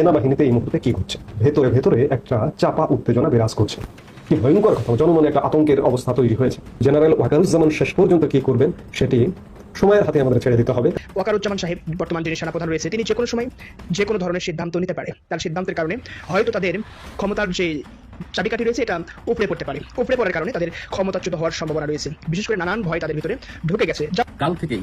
সেনাবাহিনীতে এই মুহূর্তে কি ঘটছে? ভেতরে ভেতরে একটা চাপা উত্তেজনা বিরাজ করছে। কি ভয়ঙ্কর কথা জনমনে একটা আতঙ্কের অবস্থা তৈরি হয়েছে। জেনারেল ওয়াকারুজ্জামান শেষ পর্যন্ত কি করবেন সেটি সময়ের হাতে আমাদের ছেড়ে দিতে হবে। ওয়াকারুজ্জামান সাহেব বর্তমান যিনি সেনাপ্রধান রয়েছে তিনি যে কোনো সময় যে কোনো ধরনের সিদ্ধান্ত নিতে পারে। তার সিদ্ধান্তের কারণে হয়তো তাদের ক্ষমতার যে চাবিকাঠি রয়েছে এটা উপরে পড়তে পারে। উপরে পড়ার কারণে তাদের ক্ষমতাচ্যুত হওয়ার সম্ভাবনা রয়েছে। বিশেষ করে নানান ভয় তাদের ভিতরে ঢুকে গেছে। কাল থেকেই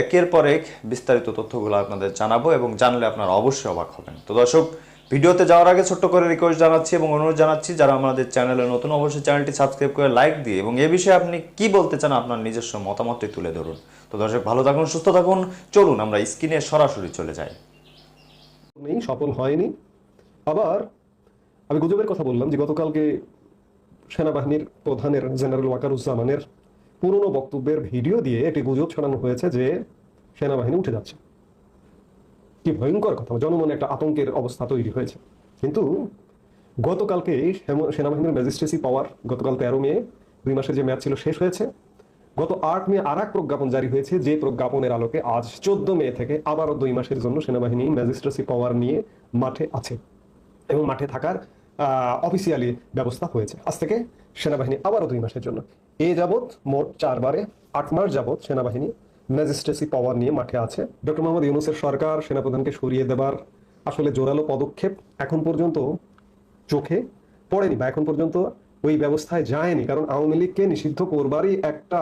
একের পর এক বিস্তারিত তথ্যগুলো আপনাদের জানাব এবং জানলে আপনারা অবশ্যই অবাক হবেন। তো দর্শক, ভিডিওতে যাওয়ার আগে ছোট্ট করে রিকোয়েস্ট জানাচ্ছি এবং অনুরোধ জানাচ্ছি, যারা আমাদের চ্যানেলে নতুন অবশ্যই চ্যানেলটি সাবস্ক্রাইব করে লাইক দিয়ে এবং এ বিষয়ে আপনি কি বলতে চান আপনার নিজস্ব মতামতটি তুলে ধরুন। তো দর্শক, ভালো থাকুন, সুস্থ থাকুন। চলুন আমরা স্ক্রিনে সরাসরি চলে যাই। সফল হয়নি। আবার আমি গুজবের কথা বললাম যে গতকালকে সেনাবাহিনীর প্রধানের জেনারেল ওয়াকারুজ্জামানের পুরনো বক্তব্যের ভিডিও দিয়ে একটি গুজব ছড়ানো হয়েছে যে সেনাবাহিনী উঠে যাচ্ছে। কি ভয়ঙ্কর কথা, জনমনে একটা আতঙ্কের অবস্থা তৈরি হয়েছে। কিন্তু গতকালকে সেনাবাহিনীর ম্যাজিস্ট্রেসি পাওয়ার, গতকাল তেরো মে, দুই মাসের যে ম্যাচ ছিল শেষ হয়েছে। গত আট মে আর এক প্রজ্ঞাপন জারি হয়েছে, যে প্রজ্ঞাপনের আলোকে আজ চোদ্দ মে থেকে আবারও দুই মাসের জন্য সেনাবাহিনী ম্যাজিস্ট্রেসি পাওয়ার নিয়ে মাঠে আছে এবং মাঠে থাকার অফিসিয়ালি ব্যবস্থা হয়েছে। আজ থেকে সেনাবাহিনী আবারও দুই মাসের জন্য এ যাবৎ মোট চারবারে, আট মাস যাবৎ সেনাবাহিনী ম্যাজিস্ট্রেসি পাওয়ার নিয়ে মাঠে আছে। ডক্টর মোহাম্মদ ইউনুসের সরকার সেনাপ্রধানকে সরিয়ে দেবার আসলে জোরালো পদক্ষেপ এখন পর্যন্ত চোখে পড়েনি বা এখন পর্যন্ত ওই ব্যবস্থায় যায়নি। কারণ আওয়ামী লীগকে নিষিদ্ধ করবারই একটা,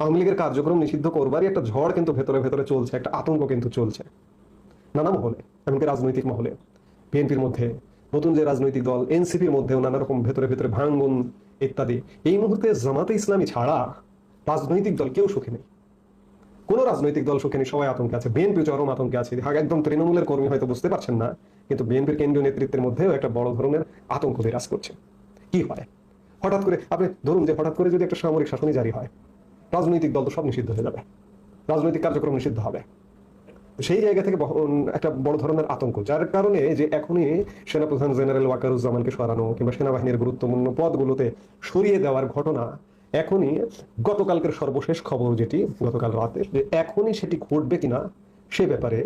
আওয়ামী লীগের কার্যক্রম নিষিদ্ধ করবারই একটা ঝড় কিন্তু ভেতরে ভেতরে চলছে, একটা আতঙ্ক কিন্তু চলছে। নানা মহলে এমনকি রাজনৈতিক মহলে। বিএনপির মধ্যে, নতুন যে রাজনৈতিক দল, এনসিপির মধ্যেও নানা রকম ভেতরে ভেতরে ভাঙ্গন ইত্যাদি। এই মুহূর্তে জামাতে ইসলামী ছাড়া রাজনৈতিক দল কেউ সুখে নেই। কোন রাজনৈতিক দল সুখে নেই, সবাই আতঙ্কে আছে। বিএনপি চরম আতঙ্কে আছে। একদম তৃণমূলের কর্মী হয়তো বুঝতে পারছেন না, কিন্তু বিএনপির কেন্দ্রীয় নেতৃত্বের মধ্যেও একটা বড় ধরনের আতঙ্ক বিরাজ করছে। কি হয়? হঠাৎ করে আপনি ধরুন যে হঠাৎ করে যদি একটা সামরিক শাসনই জারি হয়, রাজনৈতিক দল তো সব নিষিদ্ধ হয়ে যাবে। রাজনৈতিক কার্যক্রম নিষিদ্ধ হবে। সেই জায়গা থেকে একটা বড় ধরনের আতঙ্ক, যার কারণে যে এখনই সেনাপ্রধান জেনারেল ওয়াকারুজ্জামানকে সরানো কিংবা সেনাবাহিনীর গুরুত্বপূর্ণ পদগুলোতে সরিয়ে দেওয়ার ঘটনা, এখনই গতকালকের সর্বশেষ খবর যেটি, গতকাল রাতে, যে এখনই সেটি ঘটবে কিনা, সে ব্যাপারে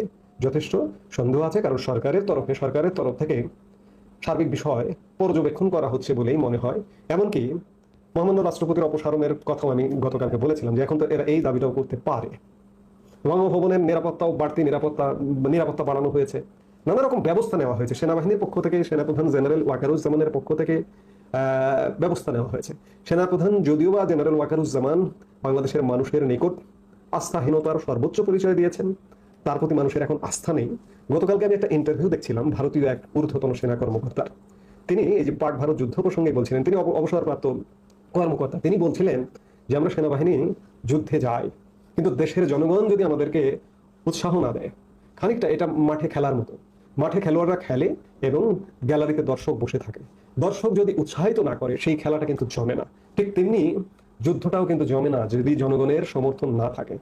যথেষ্ট সন্দেহ আছে, কারণ সরকারের তরফে, সরকারের তরফ থেকে সার্বিক বিষয় পর্যবেক্ষণ করা হচ্ছে বলেই মনে হয়। এমনকি মহামান্য রাষ্ট্রপতির অপসারণের কথাও আমি গতকালকে বলেছিলাম যে এখন তো এরা এই দাবিটাও করতে পারে। বঙ্গভবনের নিরাপত্তাও বাড়তি নিরাপত্তা নিরাপত্তা বাড়ানো হয়েছে। নানা রকম ব্যবস্থা নেওয়া হয়েছে। সেনাবাহিনীর পক্ষ থেকে সেনাপ্রধান জেনারেল ওয়াকারুজ্জামানের পক্ষ থেকে ব্যবস্থা নেওয়া হয়েছে। সেনাপ্রধান যদিও বা জেনারেল ওয়াকারুজ্জামান বাংলাদেশের মানুষের নিকট আস্থাহীনতার সর্বোচ্চ পরিচয় দিয়েছেন, তার প্রতি মানুষের এখন আস্থা নেই। গতকালকে আমি একটা ইন্টারভিউ দেখছিলাম, ভারতীয় এক ঊর্ধ্বতন সেনা কর্মকর্তার। তিনি এই যে পাক ভারত যুদ্ধ প্রসঙ্গে বলছিলেন, তিনি অবসরপ্রাপ্ত কর্মকর্তা, তিনি বলছিলেন যে, আমরা সেনাবাহিনী যুদ্ধে যাই কিন্তু দেশের জনগণ যদি আমাদেরকে উৎসাহ না দেয়, খানিকটা এটা মাঠে খেলার মতো। মাঠে খেলোয়াড়রা খেলে এবং গ্যালারিতে দর্শক বসে থাকে। দর্শক যদি উৎসাহিত না করে, সেই খেলাটা কিন্তু জমে না। ঠিক তেমনি যুদ্ধটাও কিন্তু জমে না, যদি জনগণের সমর্থন না থাকে।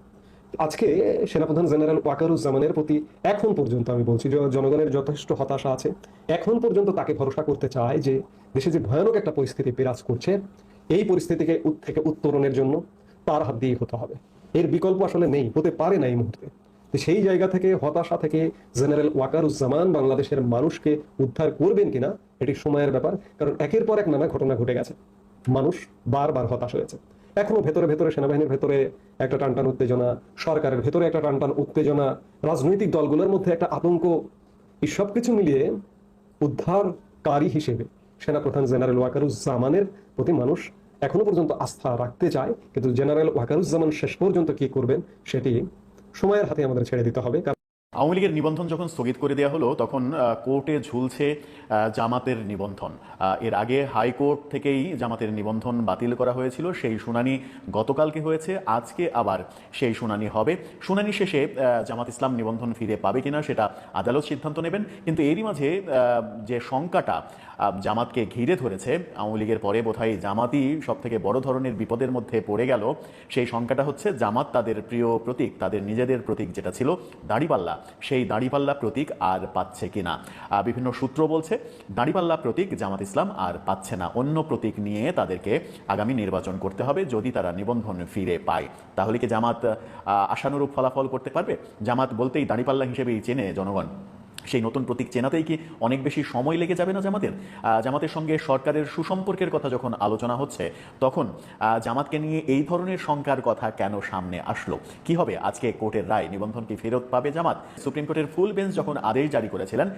আজকে সেনাপ্রধান জেনারেল ওয়াকারুজ্জামানের প্রতি এখন পর্যন্ত আমি বলছি যে জনগণের যথেষ্ট হতাশা আছে। এখন পর্যন্ত তাকে ভরসা করতে চায় যে, দেশে যে ভয়ানক একটা পরিস্থিতি বিরাজ করছে, এই পরিস্থিতিকে থেকে উত্তরণের জন্য তার হাত দিয়ে হতে হবে। এর বিকল্প আসলে নেই, হতে পারে না এই মুহূর্তে। সেই জায়গা থেকে, হতাশা থেকে জেনারেল ওয়াকারুজ্জামান বাংলাদেশের মানুষকে উদ্ধার করবেন কিনা, এটি সময়ের ব্যাপার, কারণ একের পর এক নানা ঘটনা ঘটে গেছে। মানুষ বারবার হতাশ হয়েছে। এখনও ভেতরে ভেতরে সেনাবাহিনীর ভেতরে একটা টানটান উত্তেজনা, সরকারের ভেতরে একটা টানটান উত্তেজনা, রাজনৈতিক দলগুলোর মধ্যে একটা আতঙ্ক, এই সব কিছু মিলিয়ে উদ্ধারকারী হিসেবে সেনাপ্রধান জেনারেল ওয়াকারুজ্জামানের প্রতি মানুষ এখনও পর্যন্ত আস্থা রাখতে চায়, কিন্তু জেনারেল ওয়াকারুজ্জামান শেষ পর্যন্ত কি করবেন সেটি সময়ের হাতে আমাদের ছেড়ে দিতে হবে। আওয়ামী লীগের নিবন্ধন যখন স্থগিত করে দেওয়া হলো, তখন কোর্টে ঝুলছে জামাতের নিবন্ধন। এর আগে হাইকোর্ট থেকেই জামাতের নিবন্ধন বাতিল করা হয়েছিল। সেই শুনানি গতকালকে হয়েছে, আজকে আবার সেই শুনানি হবে। শুনানি শেষে জামাত ইসলাম নিবন্ধন ফিরে পাবে কিনা সেটা আদালত সিদ্ধান্ত নেবেন। কিন্তু এরই মাঝে যে শঙ্কাটা জামাতকে ঘিরে ধরেছে, আওয়ামী লীগের পরে বোধহয় জামাতই সব থেকে বড় ধরনের বিপদের মধ্যে পড়ে গেল। সেই শঙ্কাটা হচ্ছে, জামাত তাদের প্রিয় প্রতীক, তাদের নিজেদের প্রতীক যেটা ছিল দাড়িপাল্লা। সেই দাঁড়িপাল্লা প্রতীক আর পাচ্ছে কিনা। বিভিন্ন সূত্র বলছে, দাঁড়িপাল্লা প্রতীক জামাত ইসলাম আর পাচ্ছে না। অন্য প্রতীক নিয়ে তাদেরকে আগামী নির্বাচন করতে হবে যদি তারা নিবন্ধন ফিরে পায়। তাহলে কি জামাত আশানুরূপ ফলাফল করতে পারবে? জামাত বলতেই দাঁড়িপাল্লা হিসেবেই চেনে জনগণ। সেই নতুন প্রতীক চেনাতেই কি অনেক বেশি সময় লেগে যাবে না জামাতের? জামাতের সঙ্গে সরকারের সুসম্পর্কের কথা যখন আলোচনা হচ্ছে, তখন জামাতকে নিয়ে এই ধরনের শঙ্কার কথা কেন সামনে আসলো? কি হবে? আজকে কোর্টের রায়, নিবন্ধন কি ফেরত পাবে জামাত? সুপ্রিম কোর্টের ফুল বেঞ্চ যখন আদেশ জারি করেছিলেন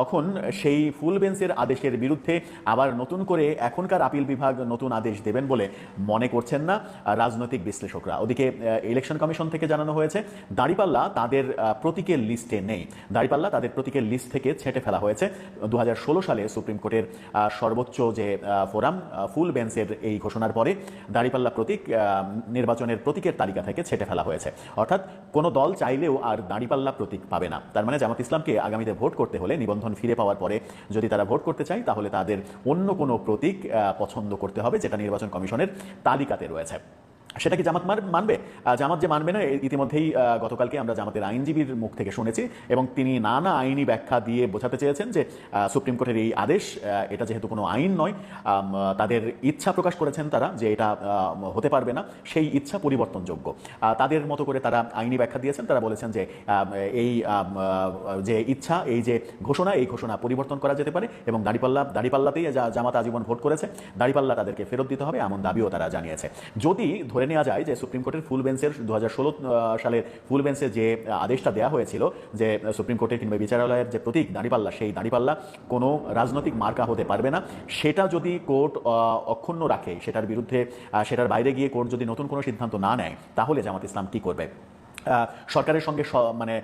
তখন সেই ফুল বেঞ্চের আদেশের বিরুদ্ধে আবার নতুন করে এখনকার আপিল বিভাগ নতুন আদেশ দেবেন বলে মনে করছেন না রাজনৈতিক বিশ্লেষকরা। ওদিকে ইলেকশন কমিশন থেকে জানানো হয়েছে, দাঁড়িপাল্লা তাদের প্রতীকের লিস্টে নেই। দাঁড়িপাল্লা তাদের প্রতীকের লিস্ট থেকে ছেটে ফেলা হয়েছে। দু হাজার ষোলো সালে সুপ্রিম কোর্টের সর্বোচ্চ যে ফোরাম ফুল বেঞ্চের এই ঘোষণার পরে দাঁড়িপাল্লা প্রতীক নির্বাচনের প্রতীকের তালিকা থেকে ছেটে ফেলা হয়েছে। অর্থাৎ কোনো দল চাইলেও আর দাঁড়িপাল্লা প্রতীক পাবে না। তার মানে জামাত ইসলামকে আগামীতে ভোট করতে হলে নিবন্ধন ফিরে পাওয়ার পরে যদি তারা ভোট করতে চায়, তাহলে তাদের অন্য কোনো প্রতীক পছন্দ করতে হবে, যেটা নির্বাচন কমিশনের তালিকাতে রয়েছে। সেটা কি জামাত মানবে? জামাত যে মানবে না ইতিমধ্যেই গতকালকে আমরা জামাতের আইনজীবীর মুখ থেকে শুনেছি এবং তিনি নানা আইনি ব্যাখ্যা দিয়ে বোঝাতে চেয়েছেন যে সুপ্রিম কোর্টের এই আদেশ এটা যেহেতু কোনো আইন নয় তাদের ইচ্ছা প্রকাশ করেছেন তারা যে এটা হতে পারবে না, সেই ইচ্ছা পরিবর্তনযোগ্য। তাদের মতো করে তারা আইনি ব্যাখ্যা দিয়েছেন, তারা বলেছেন যে এই যে ইচ্ছা, এই যে ঘোষণা, এই ঘোষণা পরিবর্তন করা যেতে পারে এবং দাঁড়িপাল্লা, দাঁড়িপাল্লাতেই যা- জামাত আজীবন ভোট করেছে, দাঁড়িপাল্লা তাদেরকে ফেরত দিতে হবে, এমন দাবিও তারা জানিয়েছে। যদি ধরে নেওয়া যায় যে সুপ্রিম কোর্টের ফুল বেঞ্চের দু সালের ফুল বেঞ্চে যে আদেশটা দেওয়া হয়েছিল যে সুপ্রিম কোর্টের কিংবা বিচারালয়ের যে প্রতীক দাঁড়িপাল্লা, সেই দাঁড়িপাল্লা কোনো রাজনৈতিক মার্কা হতে পারবে না। সেটা যদি কোর্ট অক্ষুণ্ণ রাখে, সেটার বিরুদ্ধে সেটার বাইরে গিয়ে কোর্ট যদি নতুন কোনো সিদ্ধান্ত না নেয়, তাহলে জামাত ইসলাম কী করবে? সরকারের সঙ্গে মানে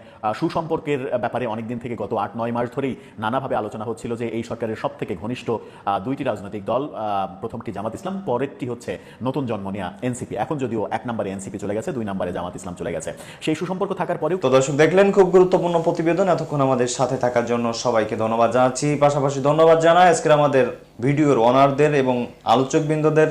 সুসম্পর্কের ব্যাপারে অনেক দিন থেকে গত আট, নয় মাস ধরেই নানাভাবে আলোচনা হচ্ছিল যে এই সরকারের সব থেকে ঘনিষ্ঠ দুইটি রাজনৈতিক দল প্রথমটি জামাত ইসলাম, পরেরটি হচ্ছে নতুন জন্ম নেওয়া এনসিপি। এখন যদিও এক নম্বরে এনসিপি চলে গেছে, দুই নম্বরে জামাত ইসলাম চলে গেছে। সেই সুসম্পর্ক থাকার পরেও তো দর্শক, দেখলেন খুব গুরুত্বপূর্ণ প্রতিবেদন। এতক্ষণ আমাদের সাথে থাকার জন্য সবাইকে ধন্যবাদ জানাচ্ছি। পাশাপাশি ধন্যবাদ জানাই আজকের আমাদের ভিডিওর অনারদের এবং আলোচকবৃন্দদের।